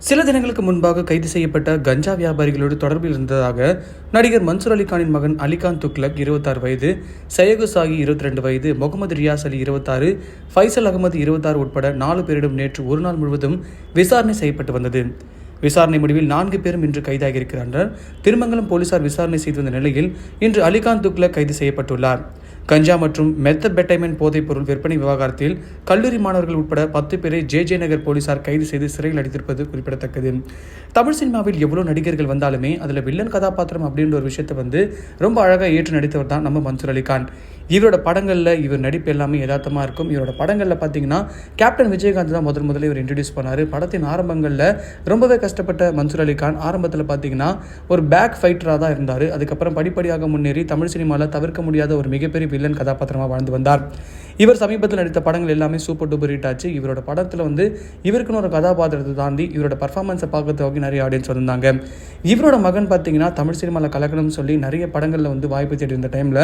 சில தினங்களுக்கு முன்பாக கைது செய்யப்பட்ட கஞ்சா வியாபாரிகளோடு தொடர்பில் இருந்ததாக நடிகர் மன்சூர் அலிகானின் மகன் அலிகான் துக்லக் இருபத்தாறு வயது சையகு சாகி இருபத்தி ரெண்டு வயது முகமது ரியாஸ் அலி இருபத்தாறு ஃபைசல் அகமது இருபத்தாறு உட்பட நாலு பேரிடம் நேற்று ஒரு நாள் முழுவதும் விசாரணை செய்யப்பட்டு வந்தது. விசாரணை முடிவில் நான்கு பேரும் இன்று கைதாகியிருக்கிறார்கள். திருமங்கலம் போலீசார் விசாரணை செய்து வந்த நிலையில் இன்று அலிகான் துக்லக் கைது செய்யப்பட்டுள்ளார். கஞ்சா மற்றும் மெத்தபெட்டைமைன் போதைப்பொருள் விற்பனை விவகாரத்தில் கல்லூரி மாணவர்கள் உட்பட பத்து பேரை ஜே ஜே நகர் போலீசார் கைது செய்து சிறையில் அடைத்திருப்பது குறிப்பிடத்தக்கது. தமிழ் சினிமாவில் எவ்வளோ நடிகர்கள் வந்தாலுமே அதில் வில்லன் கதாபாத்திரம் அப்படின்ற ஒரு விஷயத்தை வந்து ரொம்ப அழகாக ஏற்று நடித்தவர் தான் நம்ம மன்சூர் அலிகான் இவரோட படங்களில் இவர் நடிப்பு எல்லாமே யதார்த்தமாக இருக்கும். இவரோட படங்களில் பார்த்தீங்கன்னா கேப்டன் விஜயகாந்த் தான் முதல் முதல்ல இவர் இன்ட்ரடியூஸ் பண்ணார். படத்தின் ஆரம்பங்களில் ரொம்பவே கஷ்டப்பட்ட மன்சூர் அலிகான் ஆரம்பத்தில் பார்த்தீங்கன்னா ஒரு பேக் ஃபைட்டராக தான் இருந்தார். அதுக்கப்புறம் படிப்படியாக முன்னேறி தமிழ் சினிமாவில் தவிர்க்க முடியாத ஒரு மிகப்பெரிய வில்லன் கதாபாத்திரமாக வாழ்ந்து வந்தார். இவர் சமீபத்தில் நடித்த படங்கள் எல்லாமே சூப்பர் டூப்பர் ஹிட் ஆச்சு. இவரோட படத்தில் வந்து இவருக்குன்னு ஒரு கதாபாத்திரத்தை தாண்டி இவரோட பர்ஃபார்மன்ஸை பார்க்கறதுக்கு நிறைய ஆடியன்ஸ் வந்திருந்தாங்க. இவரோட மகன் பார்த்தீங்கன்னா தமிழ் சினிமாவில் கலக்கணும்னு சொல்லி நிறைய படங்களில் வந்து வாய்ப்பு தேடி இருந்த டைமில்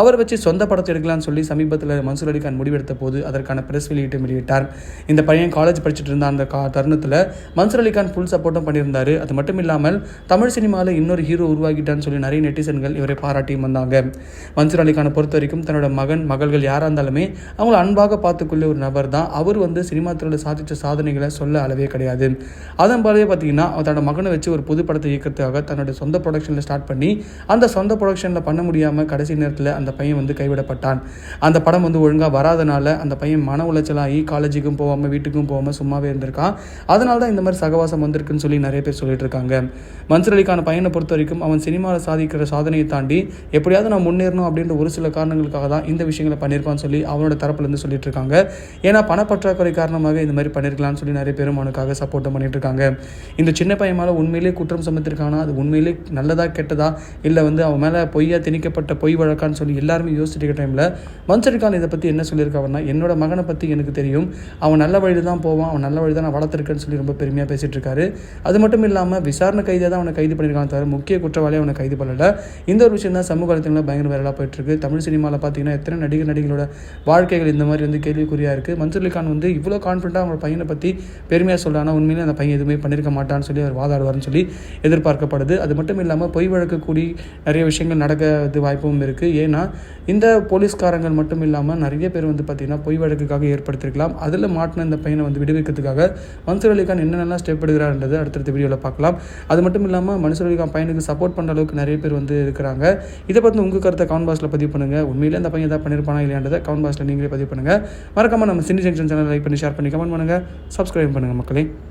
அவர் வச்சு சொந்த படத்தை எடுக்கலாம்னு சொல்லி சமீபத்தில் மன்சூர் அலிகான் முடிவெடுத்த போது அதற்கான பிரஸ் வெளியிட்டு வெளியிட்டார். இந்த பையன் காலேஜ் படிச்சுட்டு இருந்த அந்த கா தருணத்தில் மன்சூர் அலிகான் ஃபுல் சப்போர்ட்டும் பண்ணியிருந்தார். அது மட்டும் இல்லாமல் தமிழ் சினிமாவில் இன்னொரு ஹீரோ உருவாக்கிட்டான்னு சொல்லி நிறைய நெட்டிசன்கள் இவரை பாராட்டியும் வந்தாங்க. மன்சூர் அலிகானை பொறுத்த வரைக்கும் தன்னோட மகன் மகள்கள் யாராக இருந்தாலுமே அவங்கள அன்பாக பார்த்துக்கொள்ள ஒரு நபர் தான். அவர் வந்து சினிமா துறையில் சாதித்த சாதனைகளை சொல்ல அளவே கிடையாது. அதன் போலவே பார்த்தீங்கன்னா தன்னோட மகனை வச்சு ஒரு புது படத்தை இயக்கத்துக்காக தன்னுடைய சொந்த ப்ரொடக்ஷனில் ஸ்டார்ட் பண்ணி அந்த சொந்த ப்ரொடக்ஷனில் பண்ண முடியாமல் கடைசி நேரத்தில் அந்த பையன் வந்து கைவிடப்பட்டான். அந்த படம் வந்து ஒழுங்காக வராதனால அந்த பையன் மன உளைச்சலாகி காலேஜுக்கும் போகாமல் வீட்டுக்கும் போகாமல் சும்மாவே இருந்திருக்கான். அதனால தான் இந்த மாதிரி சகவாசம் வந்திருக்குன்னு சொல்லி நிறைய பேர் சொல்லிட்டு இருக்காங்க. மன்சூர் அலிக்கான பையனை பொறுத்த வரைக்கும் அவன் சினிமாவில் சாதிக்கிற சாதனையை தாண்டி எப்படியாவது நான் முன்னேறணும் அப்படின்ற ஒரு சில காரணங்களுக்காக தான் இந்த விஷயங்களை பண்ணியிருப்பான்னு சொல்லி அவனோட தரப்புலேருந்து சொல்லிட்டு இருக்காங்க. ஏன்னா பணப்பற்றாக்குறை காரணமாக இந்த மாதிரி பண்ணியிருக்கலாம்னு சொல்லி நிறைய பேரும் அவனுக்காக சப்போர்ட்டும் பண்ணிட்டு இருக்காங்க. இந்த சின்ன பையன் மேலே உண்மையிலேயே குற்றம் நடந்திருக்கானா அது உண்மையிலே நல்லதா கெட்டதா? இல்லை வந்து அவன் மேலே பொய்யா திணிக்கப்பட்ட பொய் வழக்கான்னு சொல்லி எல்லாருமே யோசிச்சுட்டு இருக்க டைமில் மன்சரிகான் இதை பற்றி என்ன சொல்லியிருக்காருன்னா என்னோட மகனை பற்றி எனக்கு தெரியும். அவன் நல்ல வழியில் தான் போவான் அவன் நல்ல வழி தான் நான் வளர்த்துருக்கேன்னு சொல்லி ரொம்ப பெருமையாக பேசிட்டு இருக்காரு. அது மட்டும் இல்லாமல் விசாரணை கைதியாக தான் அவனை கைது பண்ணியிருக்கான் தவிர முக்கிய குற்றவாளியை அவனை கைது பண்ணல. இந்த ஒரு விஷயம் தான் சமூக வலைத்தளங்களில் பயங்கர வைரலாக போயிட்டு இருக்கு தமிழ் சினிமாவில் பார்த்தீங்கன்னா எத்தனை நடிகர் நடிகளோட வாழ்க்கைகள் இந்த மாதிரி வந்து கேள்விக்குறியாக இருக்குது மன்சூர் அலிகான் வந்து இவ்வளோ கான்ஃபிடண்ட்டாக அவங்க பையனை பற்றி பெருமையாக சொல்கிறானா உண்மையிலே அந்த பையன் எதுவுமே பண்ணியிருக்க மாட்டான்னு சொல்லி அவர் வாதாடுவார்னு சொல்லி எதிர்பார்க்கப்படுது. அது மட்டும் இல்லாமல் பொய் வழக்கு கூடி நிறைய விஷயங்கள் நடக்கிறது வாய்ப்பும் இருக்குது ஏன்னா இந்த போலீஸ்காரங்கள் மட்டும் இல்லாமல் நிறைய பேர் வந்து பார்த்திங்கன்னா பொய் வழக்குக்காக ஏற்படுத்தியிருக்கலாம் அதில் மாட்டின இந்த பையனை வந்து விடுவிக்கிறதுக்காக மன்சூர் அலிகான் என்னென்னலாம் ஸ்டெப் எடுக்கிறார்ன்றது அடுத்தடுத்த வீடியோவில் பார்க்கலாம் அது மட்டும் இல்லாமல் மன்சூர் அலிகான் பையனுக்கு சப்போர்ட் பண்ணுற அளவுக்கு நிறைய பேர் வந்து இருக்கிறாங்க. இதை பற்றி உங்கள் கருத்தை கவுண்ட் பாக்ஸில் பதிவு பண்ணுங்கள் உண்மையிலே அந்த பையன் ஏதாவது பண்ணியிருப்பானா இல்லையான்றதை கவுண்ட் பாக்ஸில் நீங்களே பதிவு பண்ணுங்கள் மறக்காமல் நம்ம சினி ஜங்ஷன் சேனல் லைக் பண்ணி ஷேர் பண்ணி கமெண்ட் பண்ணுங்கள் சப்ஸ்கிரைப் பண்ணுங்கள் மக்களே.